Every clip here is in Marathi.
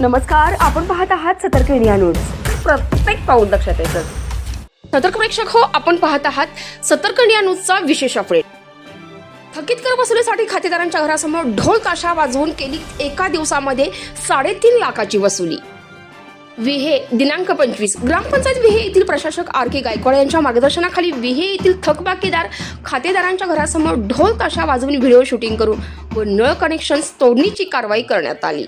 नमस्कार आपण पाहत आहात सतर्क इंडिया न्यूज. प्रत्येक पाऊल लक्षात येतं. सतर्क प्रेक्षक हो आपण पाहत आहात सतर्क इंडिया न्यूजचा विशेष अपडेट. थकीत कर वसुलीसाठी खातेदारांच्या घरासमोर ढोल ताशा वाजवून केली एका दिवसामध्ये साडेतीन लाखाची वसुली. विहे दिनांक पंचवीस. ग्रामपंचायत विहे येथील प्रशासक आर के गायकवाड यांच्या मार्गदर्शनाखाली विहे येथील थकबाकीदार खातेदारांच्या घरासमोर ढोल ताशा वाजवून व्हिडिओ शूटिंग करून व नळ कनेक्शन तोडणीची कारवाई करण्यात आली.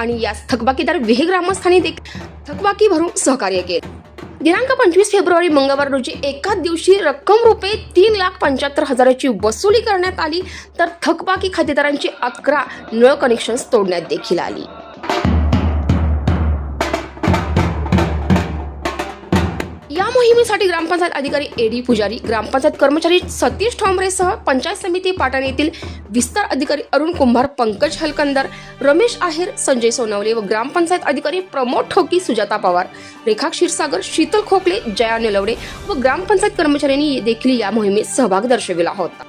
आणि यास थकबाकीदार विहे ग्रामस्थांनी देखील थकबाकी भरून सहकार्य केले. दिनांक पंचवीस फेब्रुवारी मंगळवार रोजी एकाच दिवशी रक्कम रुपये तीन लाख पंच्याहत्तर हजाराची वसुली करण्यात आली तर थकबाकी खातेदारांची अकरा नळ कनेक्शन्स तोडण्यात देखील आली. या मोहिमेसाठी ग्रामपंचायत अधिकारी एडी पुजारी ग्रामपंचायत कर्मचारी सतीश ठोंबरेसह पंचायत समिती पाटण येथील विस्तार अधिकारी अरुण कुंभार पंकज हलकंदर रमेश आहेर संजय सोनवले व ग्रामपंचायत अधिकारी प्रमोद ठोकी सुजाता पवार रेखा क्षीरसागर शीतल खोकले जया निलवडे व ग्रामपंचायत कर्मचाऱ्यांनी देखील या मोहिमेत सहभाग दर्शविला होता.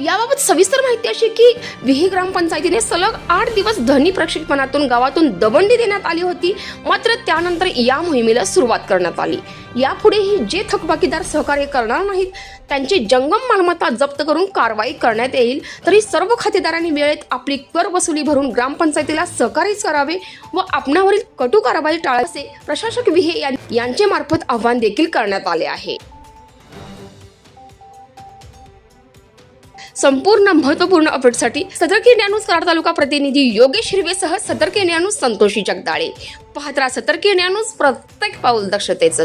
याबाबत सविस्तर माहिती अशी की विही ग्रामपंचायतीने सलग आठ दिवस धनी प्रक्षेपणातून गावातून दबंडी देण्यात आली होती. मात्र त्यानंतर या मोहिमेला सुरुवात करण्यात आली. यापुढेही जे थकबाकीदार सहकार्य करणार नाहीत त्यांची जंगम मालमत्ता जप्त करून कारवाई करण्यात येईल. तरी सर्व खातेदारांनी वेळेत आपली कर वसुली भरून ग्रामपंचायतीला सहकार्यच करावे व आपणावरील कटू कारवाई टाळायचे प्रशासक विहे यां- यांचे मार्फत आव्हान देखील करण्यात आले आहे. संपूर्ण महत्त्वपूर्ण अपडेटसाठी सतर्क इंडिया न्यूज कराड तालुका प्रतिनिधी योगेश हिरवेसह सतर्क इंडिया न्यूज संतोषी जगदाळे. पाहत राहा सतर्क इंडिया न्यूज प्रत्येक पाऊल दक्षतेच